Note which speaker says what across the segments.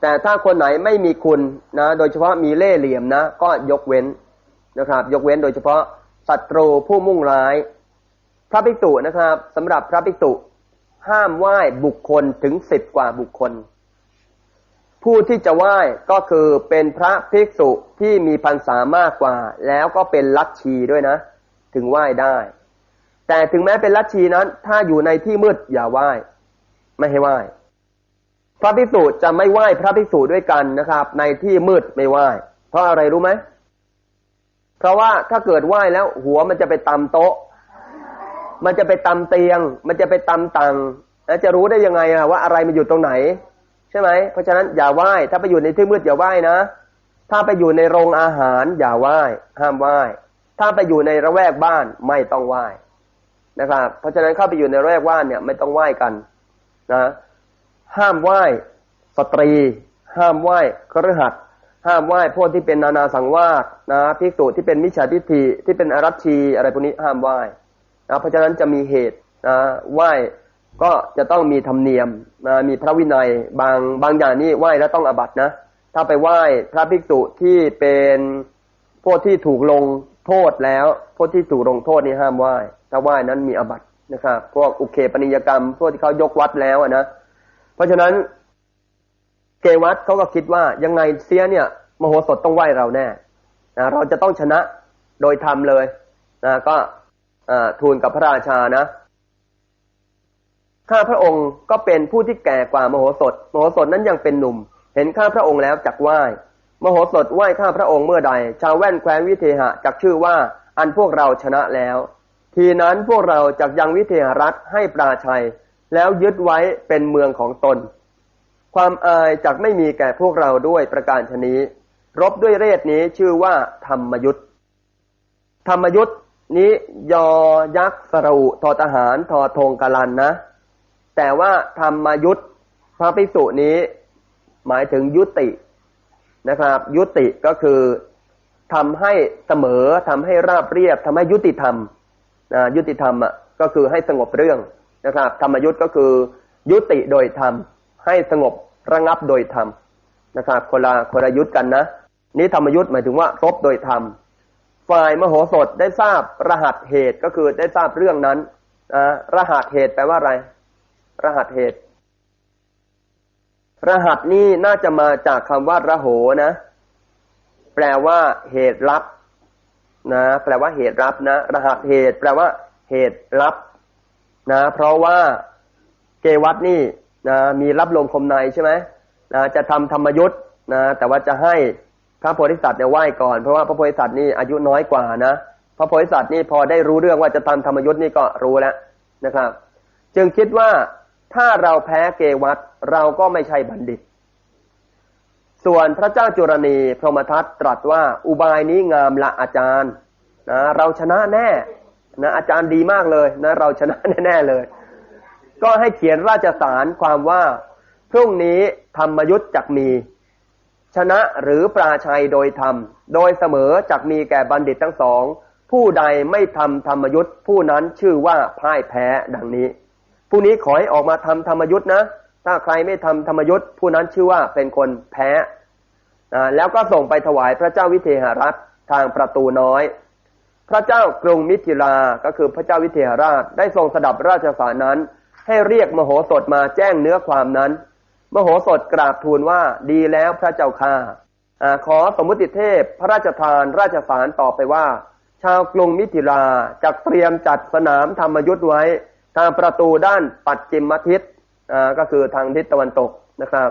Speaker 1: แต่ถ้าคนไหนไม่มีคุณนะ โดยเฉพาะมีเล่เหลี่ยมนะ ก็ยกเว้นนะครับ ยกเว้นโดยเฉพาะศัตรูผู้มุ่งร้าย พระภิกษุนะครับสำหรับพระภิกษุห้ามไหว้บุคคลถึงสิบกว่าบุคคล ผู้ที่จะไหว้ก็คือเป็นพระภิกษุที่มีพรรษามากกว่า แล้วก็เป็นลัทธิด้วยนะ ถึงไหว้ได้ แต่ถึงแม้เป็นลัทธินั้น ถ้าอยู่ในที่มืดอย่าไหว้ ไม่ให้ไหว้ พระภิกษุจะไม่ไหว้พระภิกษุด้วยกันนะครับ ในที่มืดไม่ไหว้เพราะอะไรรู้ไหมเพราะว่าถ้าเกิดไหว้แล้ว หัวมันจะไปตำโต๊ะ มันจะไปตำเตียง มันจะไปตำตังแล้วจะรู้ได้ยังไงอะว่าอะไรมันอยู่ตรงไหน ใช่ไหมเพราะฉะนั้นอย่าไหว้ ถ้าไปอยู่ในที่มืดอย่าไหว้นะ ถ้าไปอยู่ในโรงอาหาร อย่าไหว้ ห้ามไหว้ ถ้าไปอยู่ในระแวกบ้านไม่ต้องไหว้นะครับ เพราะฉะนั้นเข้าไปอยู่ในระแวกบ้านเนี่ย ไม่ต้องไหว้กัน นะ ห้ามไหว้สตรี ห้ามไหว้ครหัสห้ามไหว้พวกที่เป็นนานาสังวาสนะภิกษุที่เป็นมิจฉาทิฏฐิที่เป็นอารัชชีอะไรพวกนี้ห้ามไหว้นะเพราะฉะนั้นจะมีเหตุนะไหว้ก็จะต้องมีธรรมเนียมนะมีพระวินัยบางบางอย่างนี่ไหว้แล้วต้องอบัตนะ ถ้าไปไหว้พระภิกษุที่เป็นพวกที่ถูกลงโทษแล้วพวกที่ถูกลงโทษนี่ห้ามไหว้ถ้าไหว้นั้นมีอบัตนะครับ พวกอุเคปนิยกรรม พวกที่เขายกวัดแล้วนะ เพราะฉะนั้นเกวัตเขาก็คิดว่ายังไงเสียเนี่ย มโหสถต้องไหวเราแน่นะเราจะต้องชนะโดยธรรมเลยนะก็ทูลกับพระราชานะข้าพระองค์ก็เป็นผู้ที่แก่กว่ามโหสถ มโหสถนั้นยังเป็นหนุ่ม เห็นข้าพระองค์แล้วจักไหว้ มโหสถไหว้ข้าพระองค์เมื่อใด ชาวแว่นแคว้นวิเทหะจักชื่อว่าอันพวกเราชนะแล้ว ทีนั้นพวกเราจักยังวิเทหรัฐให้ปราชัย แล้วยึดไว้เป็นเมืองของตน ความอายจักไม่มีแก่พวกเราด้วยประการชนี้ รบด้วยเรศนี้ชื่อว่าธรรมยุทธธรรมยุทธนี้ยอยักษ์สรุทอทหารทอทงกาลันนะ แต่ว่าธรรมยุทธพระภิกษุนี้หมายถึงยุตินะครับ ยุติก็คือทำให้เสมอทำให้ราบเรียบทำให้ยุติธรรมยุติธรรมอะก็คือให้สงบเรื่อง นะครับ ธรรมยุทธก็คือยุติโดยธรรม ให้สงบระงับโดยธรรมนะครับคนละคนละยุทธกันนะ นี้ธรรมยุทธหมายถึงว่ารบโดยธรรมฝ่ายมโหสถได้ทราบรหัสเหตุก็คือได้ทราบเรื่องนั้นนะรหัสเหตุแปลว่าอะไร รหัสเหตุ รหัสนี้น่าจะมาจากคำว่าระโหนะ แปลว่าเหตุลับนะ แปลว่าเหตุรับนะ รหัสเหตุ แปลว่า เหตุลับ นะ เพราะว่าเกวัตนี่นะมีรับลมคมในใช่ไหมนะจะทำธรรมยุทธ์นะแต่ว่าจะให้พระโพธิสัตว์เนี่ยไหว้ก่อนเพราะว่าพระโพธิสัตว์นี่อายุน้อยกว่านะพระโพธิสัตว์นี่พอได้รู้เรื่องว่าจะทำธรรมยุทธ์นี่ก็รู้แล้วนะครับ จึงคิดว่าถ้าเราแพ้เกวัตเราก็ไม่ใช่บัณฑิต ส่วนพระเจ้าจุรณีพรหมทัตตรัสว่าอุบายนี้งามละอาจารย์นะเราชนะแน่ นะอาจารย์ดีมากเลยนะ เราชนะแน่ ๆเลย ก็ให้เขียนราชสารความว่า พรุ่งนี้ธรรมยุทธ์จักมี ชนะหรือปราชัยโดยธรรม โดยเสมอจักมีแก่บัณฑิตทั้งสอง ผู้ใดไม่ทำธรรมยุทธ์ผู้นั้นชื่อว่าพ่ายแพ้ดังนี้ผู้นี้ขอให้ออกมาทำธรรมยุทธ์นะถ้าใครไม่ทำธรรมยุทธ์ผู้นั้นชื่อว่าเป็นคนแพ้แล้วก็ส่งไปถวายพระเจ้าวิเทหรัฐทางประตูน้อย พระเจ้ากรุงมิถิลา ก็คือพระเจ้าวิเทหราชได้ทรงสดับราชสารนั้น ให้เรียกมโหสถมาแจ้งเนื้อความนั้น มโหสถกราบทูลว่าดีแล้วพระเจ้าค่าขอสมมุติเทพพระราชทานราชสารต่อไปว่า ชาวกรุงมิถิลาจะเตรียมจัดสนามธรรมยุทธ์ไว้ ทางประตูด้านปัจจิมทิศก็คือทางทิศตะวันตกนะครับ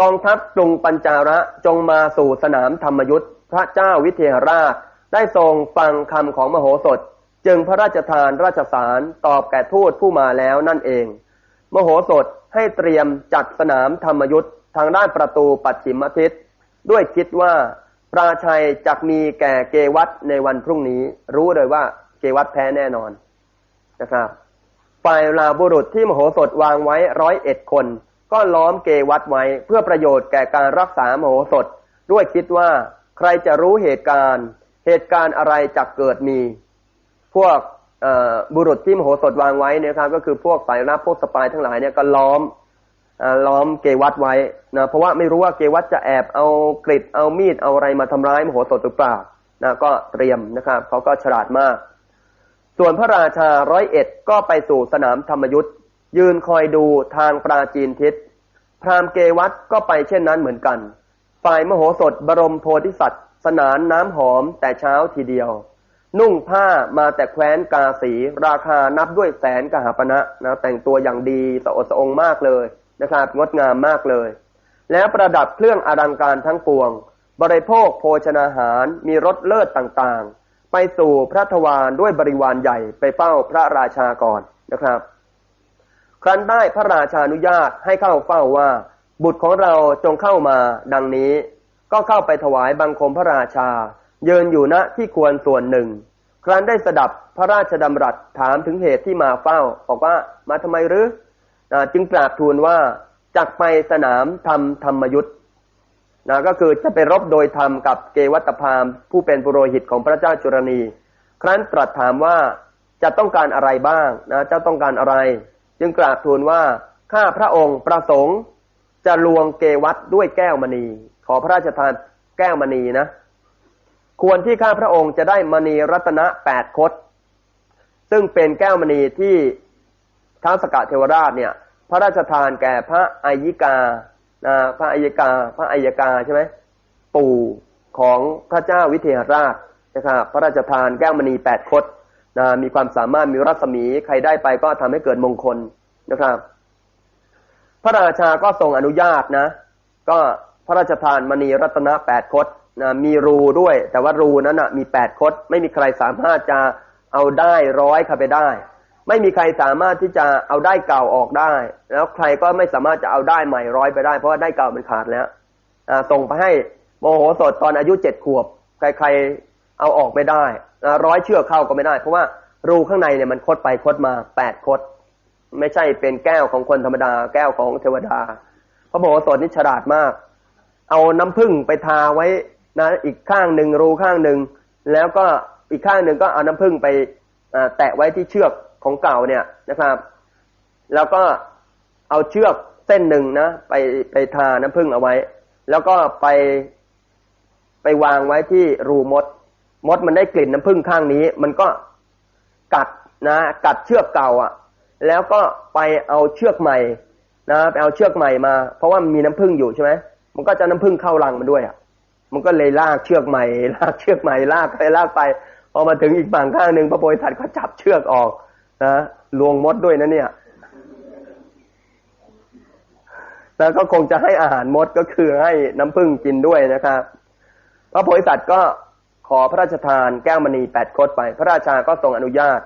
Speaker 1: กองทัพกรุงปัญจาระจงมาสู่สนามธรรมยุทธ์พระเจ้าวิเทหราช ได้ทรงฟังคำของมโหสถ จึงพระราชทานราชสารตอบแก่ทูตผู้มาแล้วนั่นเอง มโหสถให้เตรียมจัดสนามธรรมยุทธ์ทางด้านประตูปัจฉิมทิศด้วยคิดว่าปราชัยจะมีแก่เกวัตในวันพรุ่งนี้ รู้เลยว่าเกวัตแพ้แน่นอนนะครับฝ่ายลาบุรุษที่มโหสถวางไว้ร้อยเอ็ดคน ก็ล้อมเกวัตไว้เพื่อประโยชน์แก่การรักษามโหสถ ด้วยคิดว่าใครจะรู้เหตุการณ์ เหตุการณ์อะไรจะเกิดมี พวกบุรุษที่มโหสถวางไว้นี่ยครับ ก็คือพวกสายรับพวกสปายทั้งหลายเนี่ยก็ล้อมอล้อมเกวัตไว้นะเพราะว่าไม่รู้ว่าเกวัตจะแอบเอากริดเอามีดเอาอะไรมาทำร้ายมโหสถหรือเปล่านะก็เตรียมนะครับเขาก็ฉลาดมาก ส่วนพระราชาร้อยเอ็ดก็ไปสู่สนามธรรมยุทธ์ยืนคอยดูทางปราจีนทิศพราหมณ์เกวัตก็ไปเช่นนั้นเหมือนกัน ฝ่ายมโหสถบรมโพธิสัตว์ สนานน้ำหอมแต่เช้าทีเดียว นุ่งผ้ามาแต่แคว้นกาสี ราคานับด้วยแสนกหาปณะนะแต่งตัวอย่างดีสะอดสะองมากเลยนะครับงดงามมากเลย แล้วประดับเครื่องอลังการทั้งปวง บริโภคโภชนาหารมีรสเลิศต่างๆ ไปสู่พระทวารด้วยบริวารใหญ่ไปเฝ้าพระราชาก่อนนะครับ ครั้นได้พระราชาอนุญาตให้เข้าเฝ้าว่า บุตรของเราจงเข้ามาดังนี้ ก็เข้าไปถวายบังคมพระราชาเยินอยู่ณที่ควรส่วนหนึ่ง ครั้นได้สดับพระราชดำรัสถามถึงเหตุที่มาเฝ้า บอกว่ามาทำไมหรือจึงกราบทูลว่าจักไปสนามทำธรรมยุทธ์นะก็คือจะไปรบโดยธรรมกับเกวัตพามผู้เป็นปุโรหิตของพระเจ้าจุรณี ครั้นตรัสถามว่าจะต้องการอะไรบ้างนะเจ้าต้องการอะไร จึงกราบทูลว่าข้าพระองค์ประสงค์จะลวงเกวัตด้วยแก้วมณี ขอพระราชทานแก้วมณีนะ ควรที่ข้าพระองค์จะได้มณีรัตนะแปดคดซึ่งเป็นแก้วมณีที่ท้าวสกะเทวราชเนี่ย พระราชทานแก่พระอัยิกานะพระอัยิกา พระอัยกาใช่ไหมปู่ของพระเจ้าวิเทหราชนะครับพระราชทานแก้วมณีแปดคดนะมีความสามารถมีรัศมีใครได้ไปก็ทำให้เกิดมงคลนะครับ พระราชาก็ทรงอนุญาตนะ ก็ พระราชทานมณีรัตนะแปดคดนะมีรูด้วย แต่ว่ารูนั้นนะมีแปดคดไม่มีใครสามารถจะเอาได้ร้อยเข้าไปได้ ไม่มีใครสามารถที่จะเอาได้เก่าออกได้ แล้วใครก็ไม่สามารถจะเอาได้ใหม่ร้อยไปได้ เพราะว่าได้เก่ามันขาดแล้วส่งไปให้โมโหสถตอนอายุเจ็ดขวบ ใครๆเอาออกไม่ได้ร้อยเชือกเข้าก็ไม่ได้ เพราะว่ารูข้างในเนี่ยมันคดไปคดมาแปดคด ไม่ใช่เป็นแก้วของคนธรรมดา แก้วของเทวดาพระโมโหสถนี่ฉลาดมาก เอาน้ำผึ้งไปทาไว้นะอีกข้างหนึ่งรูข้างหนึ่งแล้วก็อีกข้างหนึ่งก็เอาน้ำผึ้งไปแตะไว้ที่เชือกของเก่าเนี่ยนะครับ แล้วก็เอาเชือกเส้นหนึ่งนะไปไปทาน้ำผึ้งเอาไว้ แล้วก็ไปไปวางไว้ที่รูมด มดมันได้กลิ่นน้ำผึ้งข้างนี้ มันก็กัดนะกัดเชือกเก่าอะ แล้วก็ไปเอาเชือกใหม่นะไปเอาเชือกใหม่มา เพราะว่ามีน้ำผึ้งอยู่ใช่ไหม มันก็จะน้ำผึ้งเข้ารังมันด้วยอะ มันก็เลยลากเชือกใหม่ลากเชือกใหม่ลากไปลากไป พอมาถึงอีกฝั่งข้างหนึ่งพระโพธิสัตว์ก็จับเชือกออกนะลวงมดด้วยนะเนี่ยแล้วก็คงจะให้อาหารมดก็คือให้น้ำผึ้งกินด้วยนะครับ พระโพธิสัตว์ก็ขอพระราชทานแก้วมณีแปดคดไป พระราชาก็ทรงอนุญาต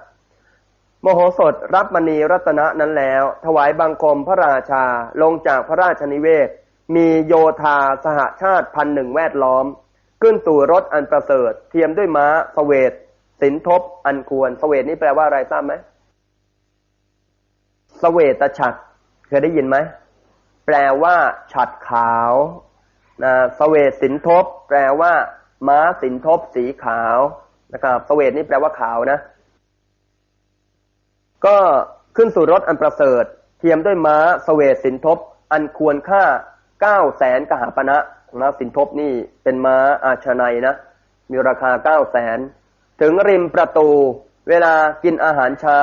Speaker 1: โมโหสถรับมณีรัตนะนั้นแล้ว ถวายบังคมพระราชาลงจากพระราชนิเวศ มีโยธาสหชาติพันหนึ่งแวดล้อม ขึ้นสู่รถอันประเสริฐ เทียมด้วยม้าสเวตสินทบอันควรสเวตนี่แปลว่าอะไรทราบไหมสเวตฉัตรเคยได้ยินไหมแปลว่าฉัดขาวนะสเวตสินทบ แปลว่า ม้าสินทบสีขาวนะครับสเวตนี่แปลว่าขาวนะ ก็ขึ้นสู่รถอันประเสริฐ เทียมด้วยม้าสเวตสินทบ อันควรค่า เก้าแสนกหาปณะนะสินทบนี่เป็นม้าอาชนัยนะ มีราคาเก้าแสน ถึงริมประตู เวลากินอาหารเช้า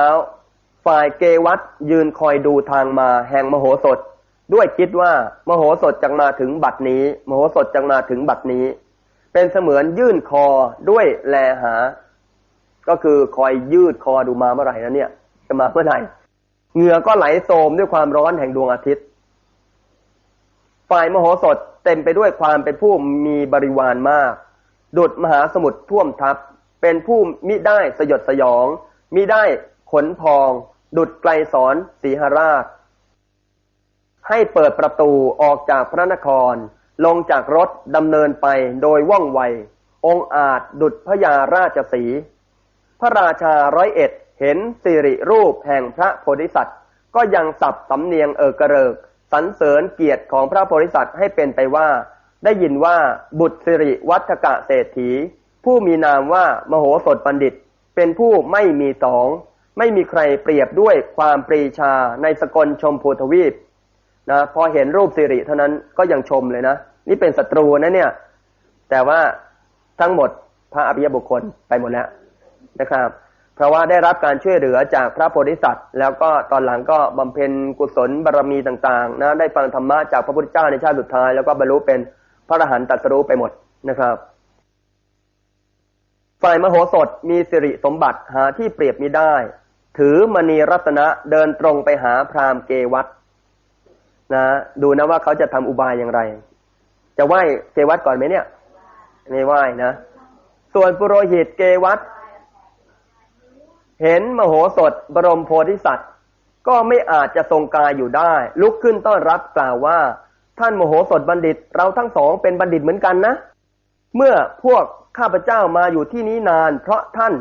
Speaker 1: ฝ่ายเกวัตยืนคอยดูทางมาแห่งมโหสถ ด้วยคิดว่ามโหสถจังมาถึงบัดนี้ มโหสถจังมาถึงบัดนี้ เป็นเสมือนยื่นคอด้วยแลหา ก็คือคอยยืดคอดูมาเมื่อไหร่นะเนี่ย จะมาเมื่อไหร่เหงื่อก็ไหลโสมด้วยความร้อนแห่งดวงอาทิตย์ ฝ่ายมโหสถเต็มไปด้วยความเป็นผู้มีบริวารมาก ดุดมหาสมุทรท่วมทับ เป็นผู้มิได้สยดสยอง มิได้ขนพอง ดุดไกลสอนสีหราช ให้เปิดประตูออกจากพระนคร ลงจากรถดำเนินไปโดยว่องไว องอาจดุดพระยาราชสี พระราชาร้อยเอ็ดเห็นสิริรูปแห่งพระโพธิสัตว์ ก็ยังสับสำเนียงเออกระเริก สรรเสริญเกียรติของพระโพธิสัตว์ให้เป็นไปว่า ได้ยินว่าบุตรสิริวัฒกะเศรษฐี ผู้มีนามว่ามโหสถบัณฑิต เป็นผู้ไม่มีสอง ไม่มีใครเปรียบด้วยความปรีชาในสกลชมพูทวีปนะพอเห็นรูปสิริเท่านั้นก็ยังชมเลยนะ นี่เป็นศัตรูนะเนี่ย แต่ว่าทั้งหมดพระอภิยบุคคลไปหมดแล้วนะครับ เพราะว่าได้รับการช่วยเหลือจากพระโพธิสัตว์ แล้วก็ตอนหลังก็บำเพ็ญกุศลบารมีต่างๆนะได้ฟังธรรมะจากพระพุทธเจ้าในชาติสุดท้าย แล้วก็บรรลุเป็นพระอรหันตตรัสรู้ไปหมดนะครับฝ่ายมโหสถมีสิริสมบัติหาที่เปรียบมิได้ ถือมณีรัตนะเดินตรงไปหาพราหมณ์เกวัตนะดูนะว่าเขาจะทำอุบายอย่างไร จะไหว้เกวัตก่อนไหมเนี่ยไม่ไหว้นะ ส่วนปุโรหิตเกวัต เห็นมโหสถบรมโพธิสัตว์ ก็ไม่อาจจะทรงกายอยู่ได้ ลุกขึ้นต้อนรับกล่าวว่า ท่านมโหสถบัณฑิต เราทั้งสองเป็นบัณฑิตเหมือนกันนะ เมื่อพวกข้าพเจ้ามาอยู่ที่นี้นาน เพราะท่าน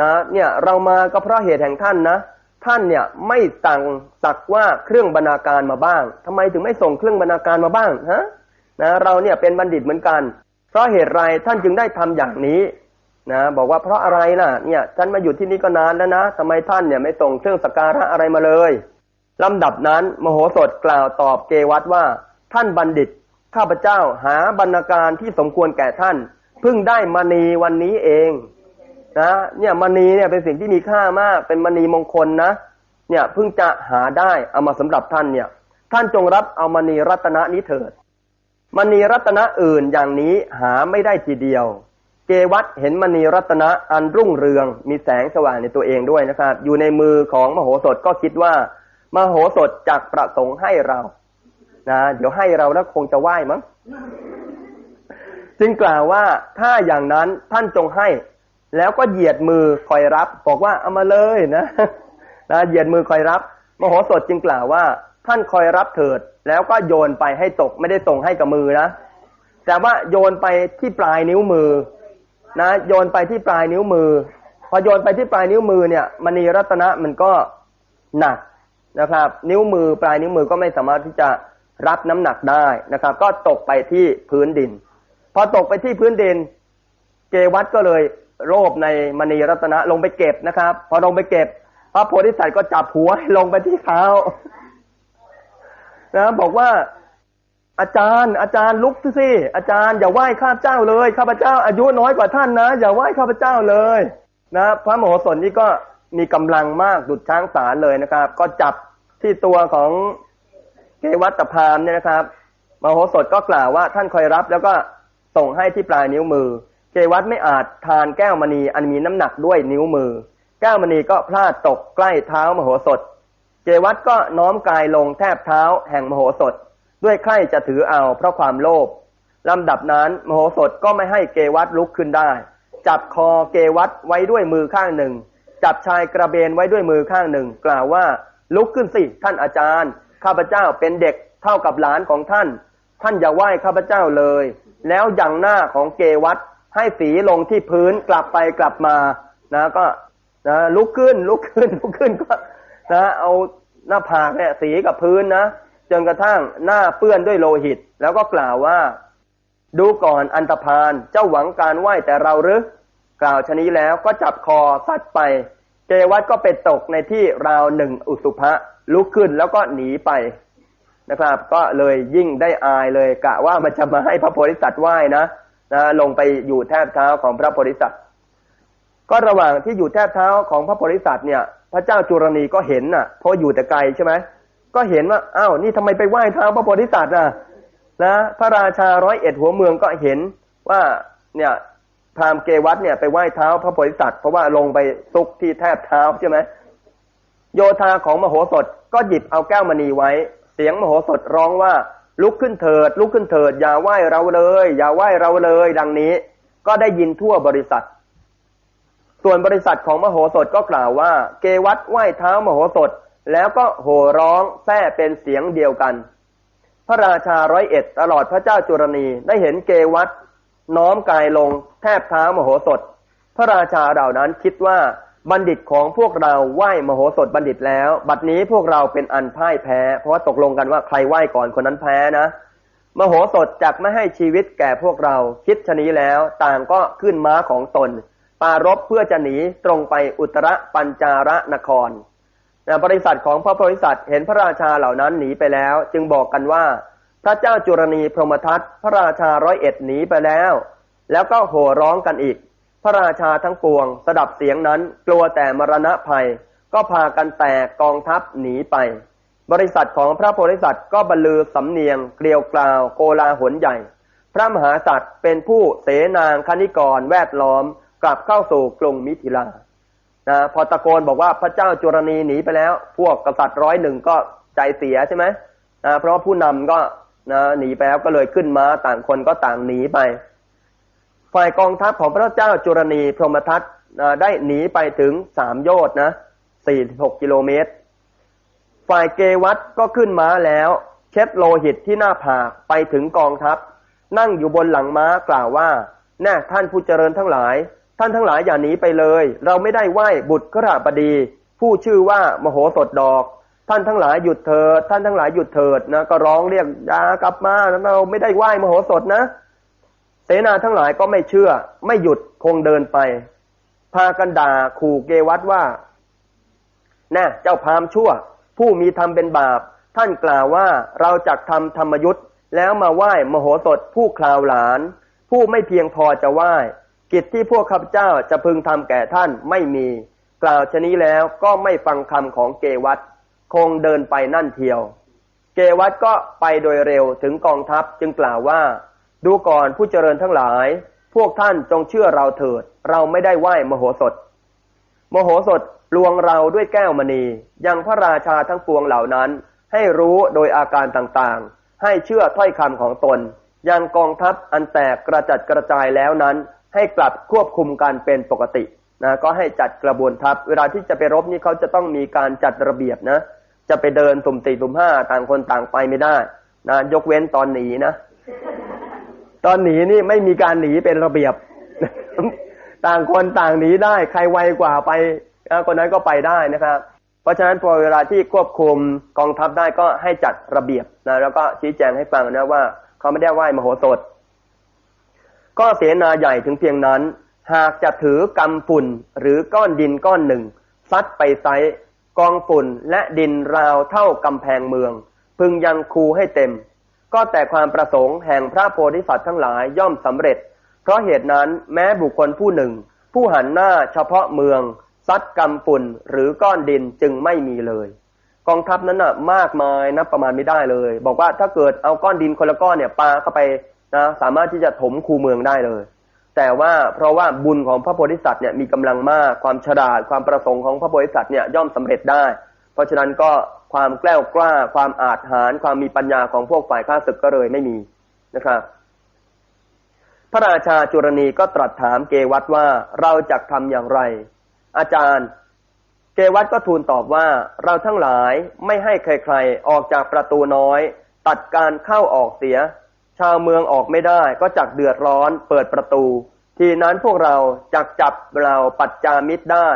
Speaker 1: นะเนี่ยเรามาก็เพราะเหตุแห่งท่านนะ ท่านเนี่ยไม่สั่งสักว่าเครื่องบรรณาการมาบ้างทำไมถึงไม่ส่งเครื่องบรรณาการมาบ้างฮะนะเราเนี่ยเป็นบัณฑิตเหมือนกัน เพราะเหตุไรท่านจึงได้ทำอย่างนี้ นะบอกว่าเพราะอะไรล่ะเนี่ยฉันมาอยู่ที่นี่ก็นานแล้วนะทำไมท่านเนี่ยไม่ส่งเครื่องสักการะอะไรมาเลยลำดับนั้น มโหสถกล่าวตอบเกวัตว่า ท่านบัณฑิต ข้าพเจ้าหาบรรณาการที่สมควรแก่ท่านเพิ่งได้มณีวันนี้เองนะเนี่ยมณีเนี่ยเป็นสิ่งที่มีค่ามากเป็นมณีมงคลนะเนี่ยเพิ่งจะหาได้เอามาสำหรับท่านเนี่ย ท่านจงรับเอามณีรัตนะนี้เถิดมณีรัตนะอื่นอย่างนี้หาไม่ได้ทีเดียว เกวัตเห็นมณีรัตนะอันรุ่งเรือง มีแสงสว่างในตัวเองด้วยนะครับ อยู่ในมือของมโหสถก็คิดว่า มโหสถจักประสงค์ให้เรา นะ เดี๋ยวให้เราแล้วคงจะไหว้มั้ง จึงกล่าวว่าถ้าอย่างนั้นท่านจงให้ แล้วก็เหยียดมือคอยรับ บอกว่าเอามาเลยนะนะเหยียดมือคอยรับ มโหสถจึงกล่าวว่า ท่านคอยรับเถิด แล้วก็โยนไปให้ตกไม่ได้ส่งให้กับมือนะแต่ว่าโยนไปที่ปลายนิ้วมือ นะโยนไปที่ปลายนิ้วมือ พอโยนไปที่ปลายนิ้วมือเนี่ยมณีรัตนะมันก็หนักนะครับ นิ้วมือปลายนิ้วมือก็ไม่สามารถที่จะรับน้ำหนักได้นะครับ ก็ตกไปที่พื้นดิน พอตกไปที่พื้นดิน เกวัตก็เลยโรบในมณีรัตนะลงไปเก็บนะครับ พอลงไปเก็บ พระโพธิสัตว์ก็จับหัวลงไปที่เท้านะบอกว่า อาจารย์อาจารย์ลุกสิอาจารย์อย่าไหว้ข้าพเจ้าเลยข้าพเจ้า อายุน้อยกว่าท่านนะ อย่าไหว้ข้าพเจ้าเลย นะ พระมโหสถนี่ก็มีกำลังมากดุดช้างสารเลยนะครับ ก็จับที่ตัวของเกวัตพามเนี่ยนะครับมโหสถก็กล่าวว่าท่านคอยรับแล้วก็ส่งให้ที่ปลายนิ้วมือ เกวัตไม่อาจทานแก้วมณีอันมีน้ำหนักด้วยนิ้วมือ แก้วมณีก็พลาดตกใกล้เท้ามโหสถ เกวัตก็น้อมกายลงแทบเท้าแห่งมโหสถ ด้วยใคร่จะถือเอาเพราะความโลภลำดับนั้นมโหสถก็ไม่ให้เกวัตลุกขึ้นได้ จับคอเกวัตไว้ด้วยมือข้างหนึ่ง จับชายกระเบนไว้ด้วยมือข้างหนึ่ง กล่าวว่าลุกขึ้นสิท่านอาจารย์ ข้าพเจ้าเป็นเด็กเท่ากับหลานของท่าน ท่านอย่าไหว้ข้าพเจ้าเลย แล้วยังหน้าของเกวัตให้สีลงที่พื้นกลับไปกลับมานะก็นะลุกขึ้นลุกขึ้นลุกขึ้นก็นะเอาหน้าผากเนี่ยสีกับพื้นนะ จนกระทั่งหน้าเปื้อนด้วยโลหิต แล้วก็กล่าวว่า ดูก่อนอันตพานเจ้าหวังการไหว้แต่เราหรือกล่าวชนี้แล้วก็จับคอซัดไป เจวัตก็ไปตกในที่ราวหนึ่งอุสุภะลุกขึ้นแล้วก็หนีไปนะครับ ก็เลยยิ่งได้อายเลยกะว่ามันจะมาให้พระโพธิสัตว์ไหว้นะนะลงไปอยู่แทบเท้าของพระโพธิสัตว์ก็ระหว่างที่อยู่แทบเท้าของพระโพธิสัตว์เนี่ย พระเจ้าจุรณีก็เห็นน่ะเพราะอยู่แต่ไกลใช่ไหม ก็เห็นว่าอ้าวนี่ทำไมไปไหว้เท้าพระโพธิสัตว์อะนะพระราชาร้อยเอ็ดหัวเมืองก็เห็นว่าเนี่ยพราหมณ์เกวัตเนี่ยไปไหว้เท้าพระโพธิสัตว์เพราะว่าลงไปซุกที่แทบเท้าใช่ไหมโยธาของมโหสถก็หยิบเอาแก้วมณีไว้ เสียงมโหสถร้องว่าลุกขึ้นเถิด ลุกขึ้นเถิด อย่าไหว้เราเลย อย่าไหว้เราเลย ดังนี้ ก็ได้ยินทั่วบริษัท ส่วนบริษัทของมโหสถก็กล่าวว่า เกวัตไหว้เท้ามโหสถ แล้วก็โห่ร้องแท้เป็นเสียงเดียวกัน พระราชาร้อยเอ็ดตลอดพระเจ้าจุรณีได้เห็นเกวัตน้อมกายลงแทบเท้ามโหสถ พระราชาเหล่านั้นคิดว่าบัณฑิตของพวกเราไหว้มโหสถบัณฑิตแล้ว บัดนี้พวกเราเป็นอันพ่ายแพ้ เพราะว่าตกลงกันว่าใครไหว้ก่อนคนนั้นแพ้นะ มโหสถจักไม่ให้ชีวิตแก่พวกเรา คิดชนี้แล้วต่างก็ขึ้นม้าของตน ปารบเพื่อจะหนีตรงไปอุตรปัญจาระนคร นะบริษัทของพระโพธิสัตว์เห็นพระราชาเหล่านั้นหนีไปแล้ว จึงบอกกันว่า พระเจ้าจุรณีพรหมทัตพระราชาร้อยเอ็ดหนีไปแล้ว แล้วก็โห่ร้องกันอีก พระราชาทั้งปวงสดับเสียงนั้นกลัวแต่มรณะภัย ก็พากันแตกกองทัพหนีไป บริษัทของพระโพธิสัตว์ก็บรรลือสำเนียง เกลียวกล่าวโกลาหลใหญ่ พระมหาสัตว์เป็นผู้เสนางคณิกรแวดล้อม กลับเข้าสู่กรุงมิถิลา นะพอตะโกนบอกว่าพระเจ้าจุรณีหนีไปแล้ว พวกกษัตริย์ร้อยหนึ่งก็ใจเสียใช่ไหมนะเพราะผู้นำก็นะหนีไปแล้วก็เลยขึ้นมาต่างคนก็ต่างหนีไป ฝ่ายกองทัพของพระเจ้าจุรณีพรหมทัตนะได้หนีไปถึงสามโยชน์นะสี่หกกิโลเมตร ฝ่ายเกวัตก็ขึ้นม้าแล้ว เช็ดโลหิตที่หน้าผากไปถึงกองทัพ นั่งอยู่บนหลังม้ากล่าวว่าแน่ท่านผู้เจริญทั้งหลาย ท่านทั้งหลายอย่าหนีไปเลย เราไม่ได้ไหว้บุตรขราบดี ผู้ชื่อว่ามโหสถดอก ท่านทั้งหลายหยุดเถิด ท่านทั้งหลายหยุดเถิดนะก็ร้องเรียกยากลับมาเราไม่ได้ไหว้มโหสถนะเสนาทั้งหลายก็ไม่เชื่อ ไม่หยุดคงเดินไป พากันด่าขู่เกวัตว่าแน่เจ้าพามชั่ว ผู้มีธรรมเป็นบาป ท่านกล่าวว่าเราจักทำธรรมยุทธ์แล้วมาไหว้มโหสถผู้คลาวหลาน ผู้ไม่เพียงพอจะไหว้ กิจที่พวกข้าพเจ้าจะพึงทำแก่ท่านไม่มี กล่าวชนี้แล้วก็ไม่ฟังคำของเกวัตคงเดินไปนั่นเทียว เกวัตก็ไปโดยเร็วถึงกองทัพจึงกล่าวว่า ดูก่อนผู้เจริญทั้งหลาย พวกท่านจงเชื่อเราเถิด เราไม่ได้ไหว้มโหสถ มโหสถลวงเราด้วยแก้วมณี ยังพระราชาทั้งปวงเหล่านั้น ให้รู้โดยอาการต่างๆ ให้เชื่อถ้อยคำของตน ยังกองทัพอันแตกกระจัดกระจายแล้วนั้น ให้กลับควบคุมการเป็นปกตินะก็ให้จัดกระบวนทัพ เวลาที่จะไปรบนี่เขาจะต้องมีการจัดระเบียบนะ จะไปเดินตุ่มสี่ตุ่มห้าต่างคนต่างไปไม่ได้นะยกเว้นตอนหนีนะ ตอนหนีนี่ไม่มีการหนีเป็นระเบียบ ต่างคนต่างหนีได้ใครไวกว่าไปคนนั้นก็ไปได้นะครับ เพราะฉะนั้นพอเวลาที่ควบคุมกองทัพได้ก็ให้จัดระเบียบนะแล้วก็ชี้แจงให้ฟังนะว่าเขาไม่ได้ไหว้มโหสถ ก็เสนาใหญ่ถึงเพียงนั้น หากจะถือกำฝุ่นหรือก้อนดินก้อนหนึ่งซัดไปไซกองฝุ่นและดินราวเท่ากำแพงเมือง พึงยังคูให้เต็ม ก็แต่ความประสงค์แห่งพระโพธิสัตว์ทั้งหลายย่อมสำเร็จ เพราะเหตุนั้นแม้บุคคลผู้หนึ่ง ผู้หันหน้าเฉพาะเมืองซัดกำฝุ่นหรือก้อนดินจึงไม่มีเลย กองทัพนั้นน่ะมากมายนะประมาณไม่ได้เลย บอกว่าถ้าเกิดเอาก้อนดินคนละก้อนเนี่ยปาเข้าไป นะสามารถที่จะถมคูเมืองได้เลย แต่ว่าเพราะว่าบุญของพระโพธิสัตว์เนี่ยมีกำลังมากความฉลาดความประสงค์ของพระโพธิสัตว์เนี่ยย่อมสำเร็จได้ เพราะฉะนั้นก็ความแกล้วกล้า ความอาจหารความมีปัญญาของพวกฝ่ายข้าศึกก็เลยไม่มีนะครับพระราชาจุรณีก็ตรัสถามเกวัตว่าเราจะทำอย่างไร อาจารย์ เกวัตก็ทูลตอบว่าเราทั้งหลายไม่ให้ใครๆออกจากประตูน้อย ตัดการเข้าออกเสีย ชาวเมืองออกไม่ได้ก็จักเดือดร้อนเปิดประตู ทีนั้นพวกเราจักจับเราปัจจามิตรได้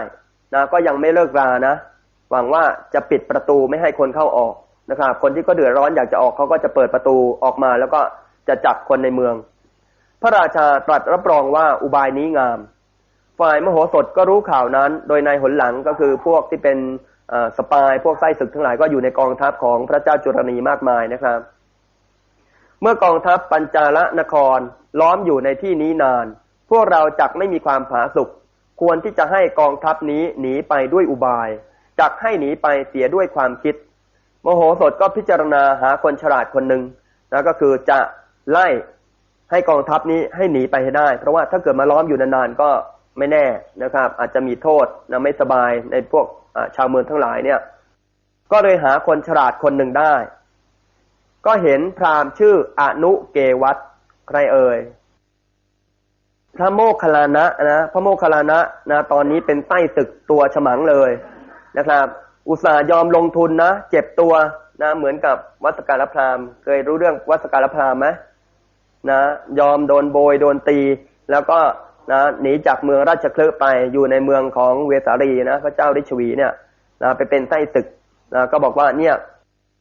Speaker 1: นะก็ยังไม่เลิกรานะ หวังว่าจะปิดประตูไม่ให้คนเข้าออกนะครับคนที่ก็เดือดร้อนอยากจะออกเขาก็จะเปิดประตูออกมา แล้วก็จะจับคนในเมือง พระราชาตรัสรับรองว่าอุบายนี้งาม ฝ่ายมโหสถก็รู้ข่าวนั้น โดยในหนหลังก็คือพวกที่เป็นสปายพวกไส้ศึกทั้งหลายก็อยู่ในกองทัพของพระเจ้าจุรณีมากมายนะครับ เมื่อกองทัพปัญจาลนครล้อมอยู่ในที่นี้นาน พวกเราจักไม่มีความผาสุกควรที่จะให้กองทัพนี้หนีไปด้วยอุบาย จักให้หนีไปเสียด้วยความคิดมโหสถก็พิจารณาหาคนฉลาดคนหนึ่งนะก็คือจะไล่ให้กองทัพนี้ให้หนีไปให้ได้ เพราะว่าถ้าเกิดมาล้อมอยู่นานๆก็ไม่แน่นะครับ อาจจะมีโทษนะไม่สบายในพวกชาวเมืองทั้งหลายเนี่ย ก็เลยหาคนฉลาดคนหนึ่งได้ ก็เห็นพราหมณ์ชื่ออนุเกวัตใครเอ่ยพระโมคคัลลานะนะพระโมคคัลลานะนะตอนนี้เป็นไส้ศึกตัวฉมังเลยนะครับ อุตส่าห์ยอมลงทุนนะเจ็บตัวนะเหมือนกับวัสการพราหมณ์ เคยรู้เรื่องวัสการพราหมณ์ไหมนะยอมโดนโบยโดนตี แล้วก็นะหนีจากเมืองราชคลึไปอยู่ในเมืองของเวสาลีนะพระเจ้าริชวีเนี่ยนะไปเป็นไส้ศึกนะก็บอกว่าเนี่ย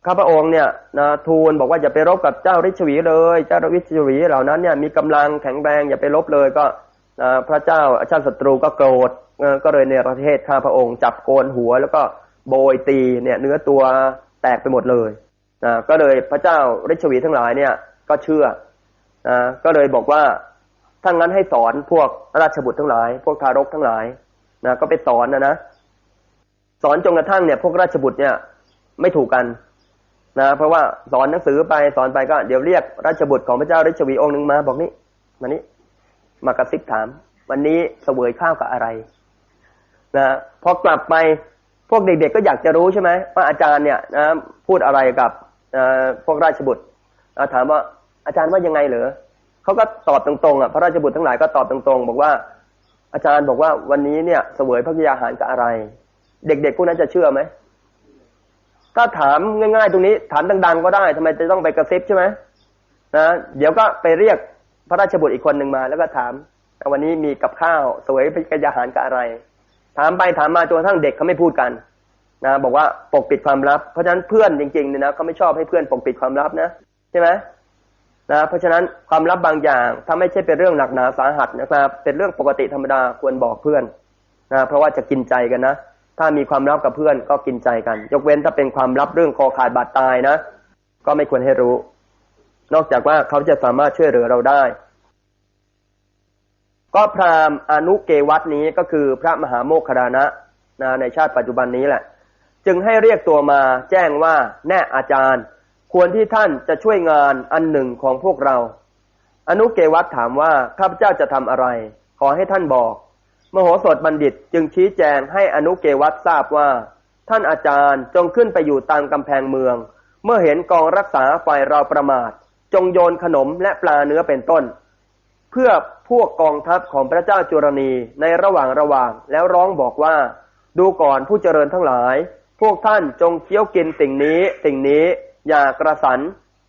Speaker 1: ข้าพระองค์เนี่ยนะทูลบอกว่าอย่าไปรบกับเจ้าริชวีเลย เจ้าริชวีเหล่านั้นเนี่ยมีกำลังแข็งแรงอย่าไปรบเลยก็นะพระเจ้าอาชาติศัตรูก็โกรธก็เลยในประเทศข้าพระองค์ จับโกนหัว แล้วก็โบยตีเนี่ยเนื้อตัวแตกไปหมดเลยนะก็เลยพระเจ้าฤชวีทั้งหลายเนี่ยก็เชื่อนะก็เลยบอกว่าถ้างั้นให้สอนพวกราชบุตรทั้งหลาย พวกทารกทั้งหลายนะก็ไปสอนนะนะสอนจนกระทั่งเนี่ย พวกราชบุตรเนี่ยไม่ถูกกัน นะเพราะว่าสอนหนังสือไปสอนไปก็เดี๋ยวเรียกราชบุตรของพระเจ้าฤชวีองค์หนึ่งมาบอกนี่มานี่มากระซิบถาม วันนี้เสวยข้าวกับอะไรนะพอกลับไปพวกเด็กๆก็อยากจะรู้ใช่ไหมว่าอาจารย์เนี่ยนะพูดอะไรกับพวกราชบุตรถามว่าอาจารย์ว่ายังไงเหรอเขาก็ตอบตรงๆอะพระราชบุตรทั้งหลายก็ตอบตรงๆ บอกว่า อาจารย์บอกว่าวันนี้เนี่ยเสวยพระกิยาหารกับอะไร เด็กๆพวกนั้นจะเชื่อไหม ถ้าถามง่าย ๆ ตรงนี้ ถามดัง ๆ ก็ได้ทำไมจะต้องไปกระซิบใช่ไหมนะเดี๋ยวก็ไปเรียกพระราชบุตรอีกคนหนึ่งมา แล้วก็ถามวันนี้มีกับข้าวสวยพระกิยาหารกับอะไร ถามไปถามมาจนกระทั่งเด็กเขาไม่พูดกันนะบอกว่าปกปิดความลับ เพราะฉะนั้นเพื่อนจริงๆเนี่ยนะเขาไม่ชอบให้เพื่อนปกปิดความลับนะใช่ไหมนะเพราะฉะนั้นความลับบางอย่างถ้าไม่ใช่เป็นเรื่องหนักหนาสาหัสนะครับ เป็นเรื่องปกติธรรมดาควรบอกเพื่อนนะเพราะว่าจะกินใจกันนะ ถ้ามีความลับกับเพื่อนก็กินใจกัน ยกเว้นถ้าเป็นความลับเรื่องคอขาดบาดตายนะ ก็ไม่ควรให้รู้ นอกจากว่าเขาจะสามารถช่วยเหลือเราได้ ก็พราหมณ์อนุเกวัตนี้ก็คือพระมหาโมคคารณะนะในชาติปัจจุบันนี้แหละ จึงให้เรียกตัวมาแจ้งว่าแน่อาจารย์ ควรที่ท่านจะช่วยงานอันหนึ่งของพวกเรา อนุเกวัตถามว่าข้าพเจ้าจะทำอะไร ขอให้ท่านบอก มโหสถบัณฑิตจึงชี้แจงให้อนุเกวัตทราบว่า ท่านอาจารย์จงขึ้นไปอยู่ตามกำแพงเมือง เมื่อเห็นกองรักษาฝ่ายเราประมาท จงโยนขนมและปลาเนื้อเป็นต้น เพื่อพวกกองทัพของพระเจ้าจุรณีในระหว่างระหว่างแล้วร้องบอกว่า ดูก่อนผู้เจริญทั้งหลาย พวกท่านจงเคี้ยวกินสิ่งนี้สิ่งนี้ อย่ากระสัน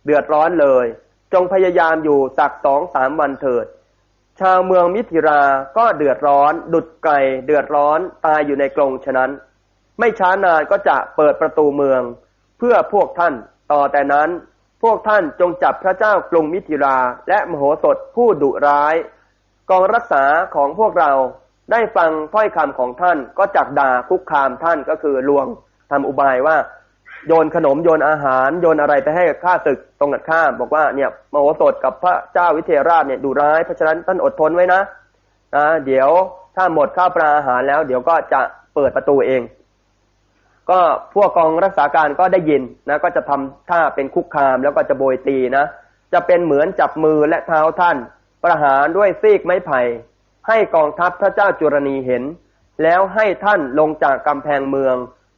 Speaker 1: เดือดร้อนเลย จงพยายามอยู่สักสองสามวันเถิด ชาวเมืองมิถิราก็เดือดร้อน ดุดไก่เดือดร้อนตายอยู่ในกรงฉะนั้น ไม่ช้านานก็จะเปิดประตูเมือง เพื่อพวกท่านต่อแต่นั้น พวกท่านจงจับพระเจ้ากรุงมิถิราและมโหสถผู้ดุร้าย กองรักษาของพวกเราได้ฟังถ้อยคำของท่านก็จักด่าคุกคามท่านก็คือลวงทำอุบายว่า โยนขนมโยนอาหารโยนอะไรไปให้ข้าศึกตรงกันข้าม บอกว่าเนี่ยมโหสถกับพระเจ้าวิเทหราชเนี่ยดูร้ายเพราะฉะนั้นท่านอดทนไว้นะนะเดี๋ยวถ้าหมดข้าวปลาอาหารแล้ว เดี๋ยวก็จะเปิดประตูเอง ก็พวกกองรักษาการก็ได้ยินนะก็จะทำท่าเป็นคุกคามแล้วก็จะโบยตีนะ จะเป็นเหมือนจับมือและเท้าท่าน ประหารด้วยซีกไม้ไผ่ให้กองทัพพระเจ้าจุรณีเห็น แล้วให้ท่านลงจากกำแพงเมือง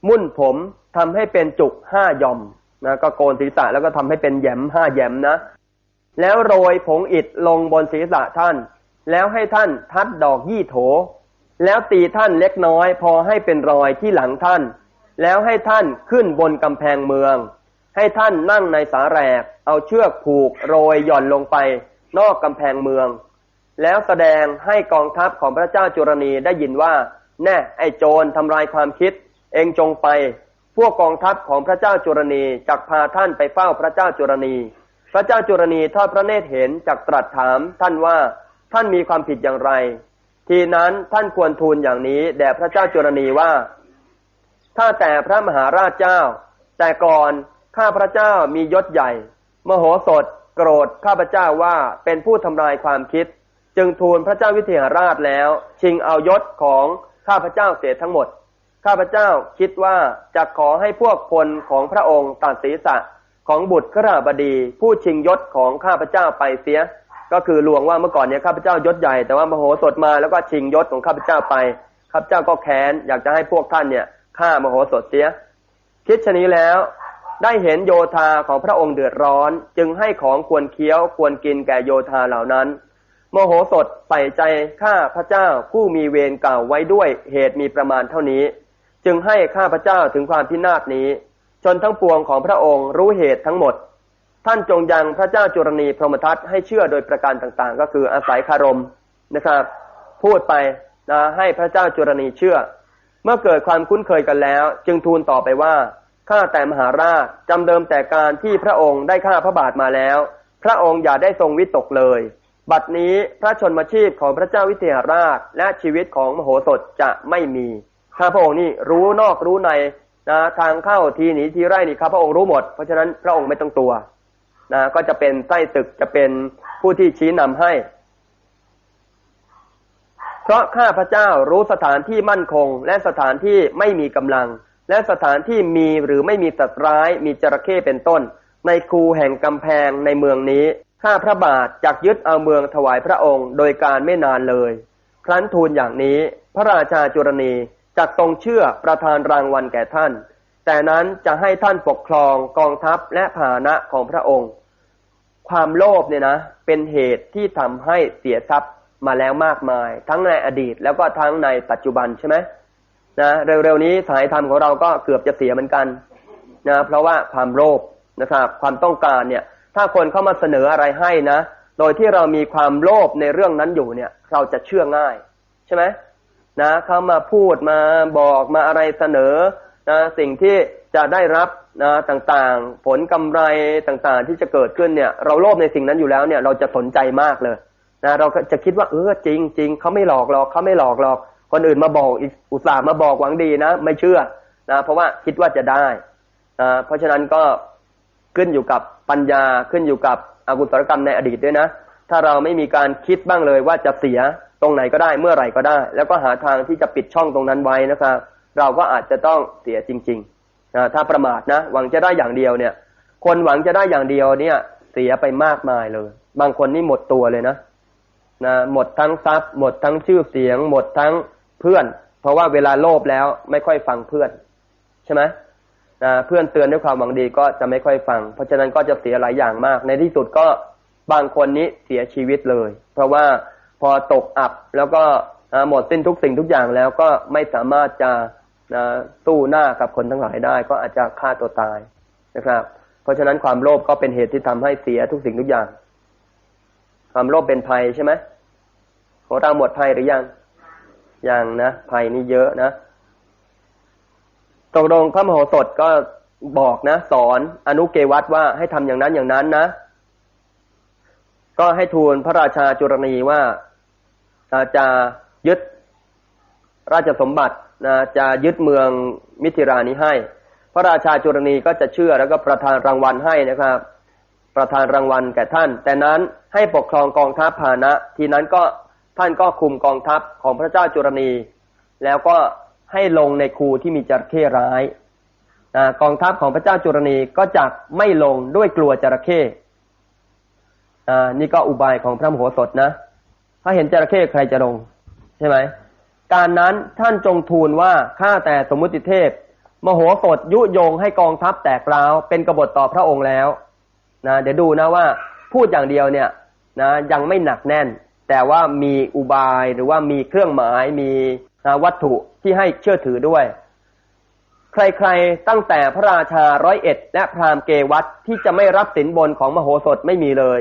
Speaker 1: มุ่นผมทำให้เป็นจุกห้าย่อมนะก็โกนศีรษะแล้วก็ทำให้เป็นแยมห้าแยมนะ แล้วโรยผงอิฐลงบนศีรษะท่าน แล้วให้ท่านทัดดอกยี่โถ แล้วตีท่านเล็กน้อย พอให้เป็นรอยที่หลังท่าน แล้วให้ท่านขึ้นบนกำแพงเมือง ให้ท่านนั่งในสาแรก เอาเชือกผูกโรยหย่อนลงไป นอกกำแพงเมือง แล้วแสดงให้กองทัพของพระเจ้าจุรณีได้ยินว่า แน่ไอ้โจรทำลายความคิด เองจงไป พวกกองทัพของพระเจ้าจุรณีจักพาท่านไปเฝ้าพระเจ้าจุรณี พระเจ้าจุรณีทอดพระเนตรเห็นจักตรัสถามท่านว่าท่านมีความผิดอย่างไร ทีนั้นท่านควรทูลอย่างนี้แด่พระเจ้าจุรณีว่า ถ้าแต่พระมหาราชเจ้า แต่ก่อนข้าพระเจ้ามียศใหญ่ มโหสถ โกรธข้าพระเจ้าว่าเป็นผู้ทำลายความคิด จึงทูลพระเจ้าวิเทหราชแล้ว ชิงเอายศของข้าพระเจ้าเสียทั้งหมด ข้าพเจ้าคิดว่าจะขอให้พวกคนของพระองค์ตัดศีรษะของบุตรขราบดี ผู้ชิงยศของข้าพเจ้าไปเสีย ก็คือลวงว่าเมื่อก่อนเนี่ยข้าพเจ้ายศใหญ่แต่ว่ามโหสถมาแล้วก็ชิงยศของข้าพเจ้าไปข้าพเจ้าก็แค้นอยากจะให้พวกท่านเนี่ยฆ่ามโหสถเสีย คิดชนี้แล้วได้เห็นโยธาของพระองค์เดือดร้อน จึงให้ของควรเคี้ยวควรกินแก่โยธาเหล่านั้น โมโหสถใส่ใจข้าพระเจ้าผู้มีเวรเก่าไว้ด้วยเหตุมีประมาณเท่านี้ จึงให้ข้าพเจ้าถึงความพินาศนี้ชนทั้งปวงของพระองค์รู้เหตุทั้งหมด ท่านจงยังพระเจ้าจุรณีพรหมทัตให้เชื่อโดยประการต่างๆ ก็คืออาศัยคารมนะครับ พูดไปนะให้พระเจ้าจุรณีเชื่อ เมื่อเกิดความคุ้นเคยกันแล้ว จึงทูลต่อไปว่าข้าแต่มหาราชจำเดิมแต่การที่พระองค์ได้ฆ่าพระบาทมาแล้ว พระองค์อย่าได้ทรงวิตกเลย บัดนี้พระชนมชีพของพระเจ้าวิเทหราชและชีวิตของมโหสถจะไม่มี ข้าพระองค์นี่รู้นอกรู้ในนะทางเข้าทีหนีทีไร่นี่ครับพระองค์รู้หมด เพราะฉะนั้นพระองค์ไม่ต้องตัวนะก็จะเป็นไส้ศึกจะเป็นผู้ที่ชี้นำให้ เพราะข้าพระเจ้ารู้สถานที่มั่นคง และสถานที่ไม่มีกำลัง และสถานที่มีหรือไม่มีสัตว์ร้าย มีจระเข้เป็นต้น ในคูแห่งกำแพงในเมืองนี้ ข้าพระบาทจักยึดเอาเมืองถวายพระองค์ โดยการไม่นานเลย ครั้นทูลอย่างนี้ พระราชาจุรณี จักทรงเชื่อประทานรางวัลแก่ท่าน แต่นั้นจะให้ท่านปกครองกองทัพและฐานะของพระองค์ ความโลภเนี่ยนะ เป็นเหตุที่ทำให้เสียทรัพย์มาแล้วมากมาย ทั้งในอดีตแล้วก็ทั้งในปัจจุบันใช่ไหมนะเร็วๆนี้สายธรรมของเราก็เกือบจะเสียเหมือนกันนะเพราะว่าความโลภนะครับความต้องการเนี่ย ถ้าคนเข้ามาเสนออะไรให้นะ โดยที่เรามีความโลภในเรื่องนั้นอยู่เนี่ย เราจะเชื่อง่าย ใช่ไหม นะเขามาพูดมาบอกมาอะไรเสนอนะสิ่งที่จะได้รับนะต่างๆ ผลกำไรต่างๆ ที่จะเกิดขึ้นเนี่ย เราโลภในสิ่งนั้นอยู่แล้วเนี่ยเราจะสนใจมากเลยนะเราจะคิดว่าเออจริงจริงเขาไม่หลอกหรอกเขาไม่หลอกหรอก คนอื่นมาบอกอีกอุตส่าห์มาบอกหวังดีนะ ไม่เชื่อนะเพราะว่าคิดว่าจะได้นะเพราะฉะนั้นก็ขึ้นอยู่กับปัญญาขึ้นอยู่กับอกุศลกรรมในอดีตด้วยนะ ถ้าเราไม่มีการคิดบ้างเลยว่าจะเสีย ตรงไหนก็ได้เมื่อไหร่ก็ได้ แล้วก็หาทางที่จะปิดช่องตรงนั้นไว้นะครับ เราก็อาจจะต้องเสียจริงๆนะถ้าประมาทนะหวังจะได้อย่างเดียวเนี่ย คนหวังจะได้อย่างเดียวเนี่ย เสียไปมากมายเลย บางคนนี่หมดตัวเลยนะนะหมดทั้งทรัพย์ หมดทั้งชื่อเสียง หมดทั้งเพื่อน เพราะว่าเวลาโลภแล้วไม่ค่อยฟังเพื่อนใช่ไหมนะเพื่อนเตือนด้วยความหวังดีก็จะไม่ค่อยฟัง เพราะฉะนั้นก็จะเสียหลายอย่างมาก ในที่สุดก็บางคนนี้เสียชีวิตเลย เพราะว่า พอตกอับแล้วก็หมดสิ้นทุกสิ่งทุกอย่างแล้วก็ไม่สามารถจะสู้หน้ากับคนทั้งหลายได้ ก็อาจจะฆ่าตัวตายนะครับ เพราะฉะนั้นความโลภก็เป็นเหตุที่ทำให้เสียทุกสิ่งทุกอย่าง ความโลภเป็นภัยใช่ไหมของเราหมดภัยหรือยังยังนะภัยนี่เยอะนะตกลงพระมโหสถก็บอกนะ สอนอนุเกวัตว่าให้ทำอย่างนั้นอย่างนั้นนะ ก็ให้ทูลพระราชาจุรณีว่า จะยึดราชสมบัตินะจะยึดเมืองมิถิรานี้ให้ พระราชาจุรณีก็จะเชื่อแล้วก็ประทานรางวัลให้นะครับ ประทานรางวัลแก่ท่าน แต่นั้นให้ปกครองกองทัพพานะทีนั้นก็ท่านก็คุมกองทัพของพระเจ้าจุรณี แล้วก็ให้ลงในคูที่มีจระเข้ร้ายกองทัพของพระเจ้าจุรณีก็จะไม่ลงด้วยกลัวจระเข้นี่ก็อุบายของพระมโหสถนะ ถ้าเห็นจระเข้ใครจะลง ใช่ไหม การนั้นท่านจงทูลว่าข้าแต่สมมุติเทพ มโหสถยุยงให้กองทัพแตกร้าวเป็นกบฏต่อพระองค์แล้วนะเดี๋ยวดูนะว่าพูดอย่างเดียวเนี่ยนะยังไม่หนักแน่น แต่ว่ามีอุบายหรือว่ามีเครื่องหมายมีวัตถุที่ให้เชื่อถือด้วย ใครๆตั้งแต่พระราชาร้อยเอ็ดและพราหมณ์เกวัตที่จะไม่รับสินบนของมโหสถไม่มีเลย